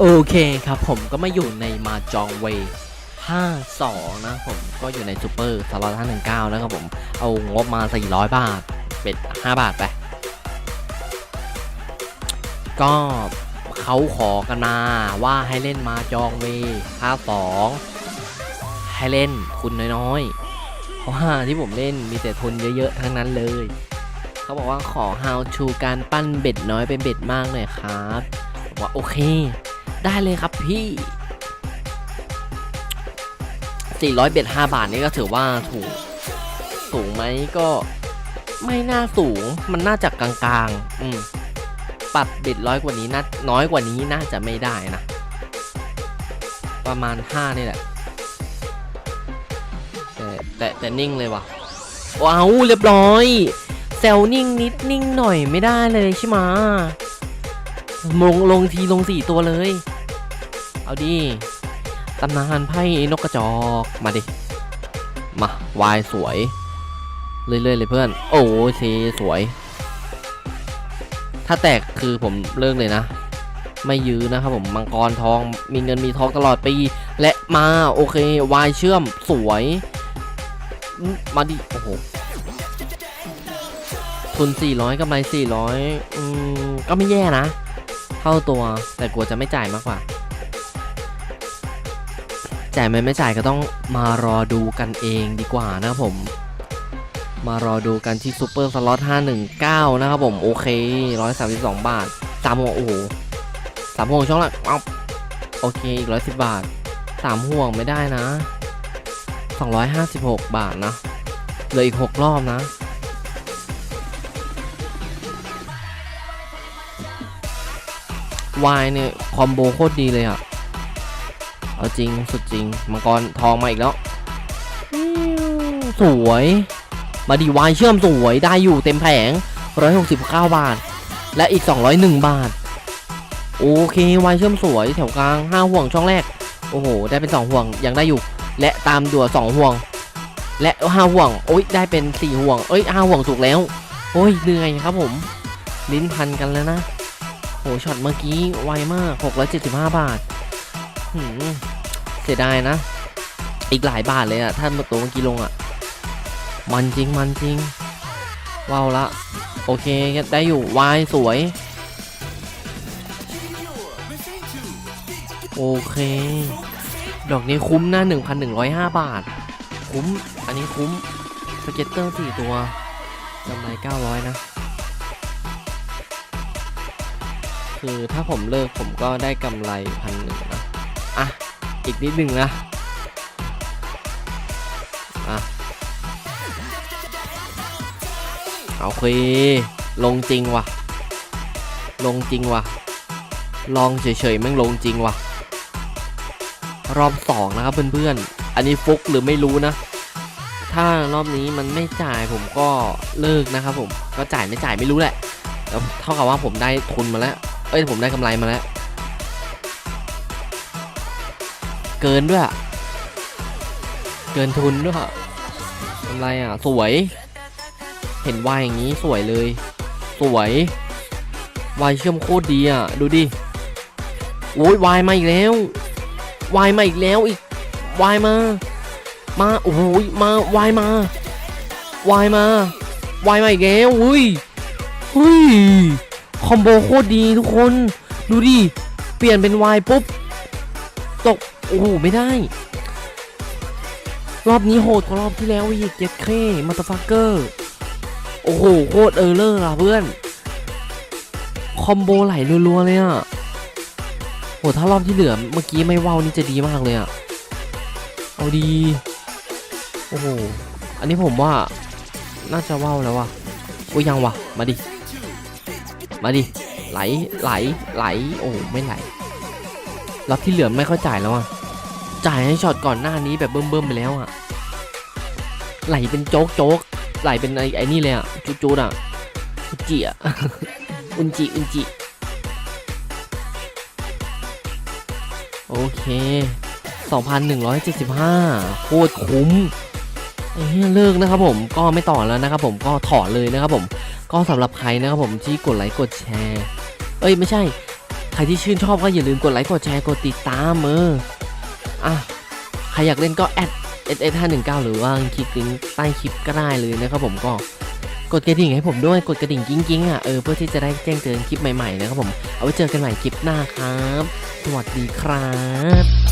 โอเคครับผมก็มาอยู่ในมาจองเว52 นะผมก็อยู่ในซูเปอร์สล็อต519 นะครับผม เอางบมา 400 บาท เป็ด 5 บาทไป ก็เขาขอกันมาว่าให้เล่นมาจองเว52 ให้เล่นทุนน้อยๆ เพราะว่าที่ผมเล่นมีแต่ทุนเยอะๆ ทั้งนั้นเลย เขาบอกว่าขอ how to การปั้นเบ็ดน้อยเป็นเบ็ดมากหน่อยครับบอกว่าโอเค ได้เลยครับพี่ 400เบ็ด5บาทนี่ก็ถือว่าถูก สูงไหมก็ไม่น่าสูง มันน่าจะกลางๆ อืมปัดเบ็ดร้อยกว่านี้น่าน้อยกว่านี้น่าจะไม่ได้นะ ประมาณ 5 นี่แหละ แต่แต่แต่นิ่งเลยว่ะ ว้าว เรียบร้อย แซลนิ่งนิดนิ่งหน่อยไม่ได้เลยใช่ไหม ลงลงทีลงสี่ตัวเลย เอาดิตำนานไพ่นกกระจอกมาดิ มาวายสวย เรื่อยๆเลยเพื่อน โอ้เซสวย ถ้าแตกคือผมเลิกเลยนะ ไม่ยื้อนะครับผมมังกรทองมีเงินมีทองตลอดปี และมาโอเควายเชื่อมสวยมมาดิ โอ้โหทุน400กำไร400อืมก็ไม่แย่นะ เท่าตัวแต่กลัวจะไม่จ่ายมากกว่า จ่ายไหมไม่จ่ายก็ต้องมารอดูกันเองดีกว่านะครับผม มารอดูกันที่ซูเปอร์สล็อต519 นะครับผม โอเค 132 บาทสามห่วงโอ้โหสามห่วงช่องละเอาโอเค อีก 110 บาทสามห่วงไม่ได้นะ 256 บาทนะเหลืออีก 6 รอบนะ วายเนี่ยคอมโบโคตรดีเลยอะเอาจริงสุดจริง มังกรทองมาอีกแล้ว สวย มาดีวายเชื่อมสวยได้อยู่เต็มแผง 169 บาท และอีก 201 บาท โอเควายเชื่อมสวยแถวกลาง 5 ห่วงช่องแรก โอ้โห ได้เป็น 2 ห่วงยังได้อยู่ และตามดัว 2 ห่วง และ5ห่วง โอ้ยได้เป็น 4 ห่วง เอ้ย5ห่วงถูกแล้ว โอ้ยเหนื่อยครับผม ลิ้นพันกันแล้วนะ ช็อตเมื่อกี้ไวมาก 675 บาทหืมเสียดายนะ อีกหลายบาทเลยอะถ้าตัวเมื่อกี้ลงอะมันจริงมันจริงว้าวละ โอเคได้อยู่วายสวย โอเค ดอกนี้คุ้มนะ1,105 บาท คุ้ม อันนี้คุ้มสเก็ตเตอร์4ตัวกำไร900 นะ คือถ้าผมเลิกผมก็ได้กำไรพันหนึ่งนะอะ อีกนิดหนึ่งนะ อะโอเคลงจริงว่ะ ลงจริงว่ะ ลองเฉยๆแม่งลงจริงว่ะ รอบสองนะครับเพื่อนๆ อันนี้ฟุกหรือไม่รู้นะ ถ้ารอบนี้มันไม่จ่ายผมก็เลิกนะครับผม ก็จ่ายไม่จ่ายไม่รู้แหละแล้วเท่ากับว่าผมได้ทุนมาแล้ว เอ้ยผมได้กำไรมาแล้ว เกินด้วย เกินทุนด้วยอกำไรอะ สวย เห็นวายอย่างนี้สวยเลย สวยวายเชื่อมโคตรดีอะ ดูดิ โอ้ยวายมาอีกแล้ววายมาอีกแล้วอีกวายมา มาโอ้โหมาวายมาวายมาวายมาอีกแล้วอุ้ยอุ้ย คอมโบโคตรดีทุกคน ดูดิ เปลี่ยนเป็นวายปุ๊บ ตก โอ้โห ไม่ได้ รอบนี้โหดกว่ารอบที่แล้วอีกเจ็ดเคมาตาฟักเกอร์ โอ้โห โคตรเออเลอร์อะเพื่อน คอมโบไหลรัวๆเลยอะโหถ้ารอบที่เหลือเมื่อกี้ไม่ว่าวนี่จะดีมากเลยอะเอาดี โอ้โห อันนี้ผมว่า น่าจะว่าวแล้ววะโอ้ยังวะ มาดิ มาดิ ไหล ไหล ไหล โอ้ไม่ไหล รับที่เหลือไม่ค่อยจ่ายแล้วอะ จ่ายให้ช็อตก่อนหน้านี้แบบเบิ่มๆไปแล้วอะ ไหลเป็นโจ๊กโจ๊กไหลเป็นไอ้ไอ้นี่เลยอะ จุดอะอุจิอะ อุนจิ อุนจิ โอเค 2,175 โคตรคุ้ม เลิกนะครับผมก็ไม่ต่อแล้วนะครับผมก็ถอนเลยนะครับผมก็สำหรับใครนะครับผมที่กดไลค์กดแชร์ เอ้ยไม่ใช่ ใครที่ชื่นชอบก็อย่าลืมกดไลค์กดแชร์กดติดตามเอออะใครอยากเล่นก็แอด s s 5 1 9หรือว่าคลิกลิงก์ใต้คลิปก็ได้เลยนะครับผมก็กดกระดิ่งให้ผมด้วยกดกระดิ่งกิ้งๆอะเออเพื่อที่จะได้แจ้งเตือนคลิปใหม่ๆนะครับผมเอาไว้เจอกันใหม่คลิปหน้าครับ สวัสดีครับ